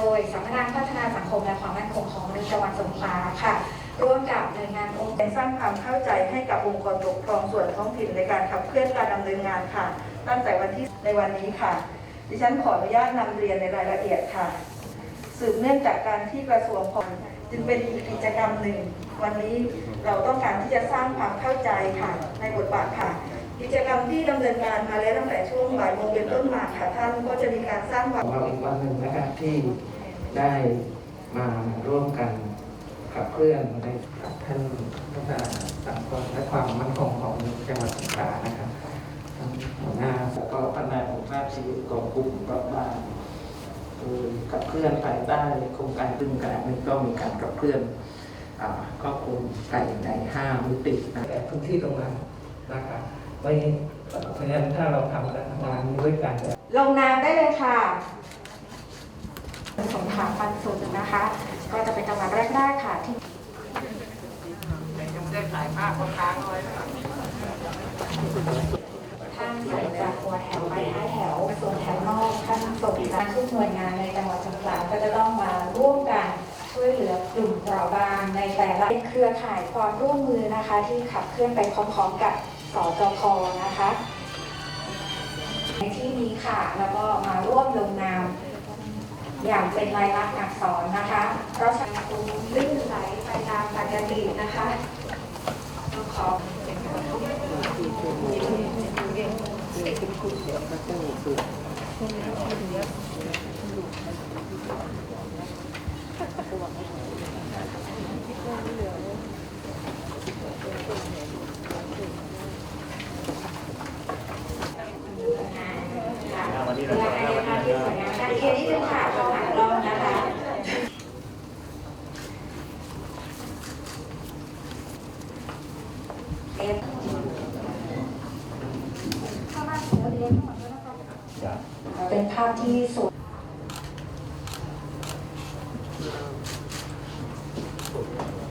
โดยสำนักงานพัฒนาสังคมและความมั่นคงของมนุษย์จังหวัดสงขลาค่ะ ร่วมกับหน่วยงานองค์เป็นสร้างความเข้าใจให้กับองค์กรปกครองส่วนท้องถิ่นในการขับเคลื่อนการดำเนินงานค่ะ ตั้งแต่วันที่ในวันนี้ค่ะ ดิฉันขออนุญาตนำเรียนในรายละเอียดค่ะ สืบเนื่องจากการที่กระทรวงพมจึงเป็นอีกกิจกรรมหนึ่ง วันนี้เราต้องการที่จะสร้างความเข้าใจค่ะในบทบาทค่ะ กิจกรรมที่ดำเนินการมาแล้วตั้งแต่ช่วงบ่ายโมงเป็นต้นมาค่ะท่านก็จะมีการสร้างความของเราอีกวันหนึ่งนะครับที่ได้มาร่วมกันขับเคลื่อนในกับท่านพัฒนาสังคมและความมั่นคงของจังหวัดสงขลานะครับทานหัวหน้าแล้วก็พัฒนาคุณภาพชีวิตของกลุ่มรอบบ้านโดยขับเคลื่อนภายใต้โครงการดึงการนี้ก็มีการขับเคลื่อนอ่าครอบคลุมไปในห้ามิติแต่พื้นที่ตรงนั้นนะครับ ไม่เพราะฉะนั้นถ้าเราทำงานนี้ด้วยกัน ลงนามได้เลยค่ะสงขลาปันสุดนะคะ ก็จะเป็นจังหวัดแรกๆค่ะที่ท่านส่งจากหัวแถวไปท้ายแถวส่วนแถวนอกท่านส่งจากทุกหน่วยงานในจังหวัดสงขลาก็จะต้องมาร่วมกันช่วยเหลือกลุ่มเปราะบางในแต่ละเป็นเครือข่ายความร่วมมือนะคะ ที่ขับเคลื่อนไปพร้อมๆกับ สจพนะคะในที่นี้ค่ะ แล้วก็มาร่วมลงนาม อย่างเป็นลายลักษณ์อักษรนะคะ เพราะฉะนั้นลื่นไหลไปตามปกตินะคะต้องขอค่ะวันนี้เเรือภายที่สวยงามได้เอีนดนึค่ะเราหันลองนะคะเอฟเป็นภาพที่สวย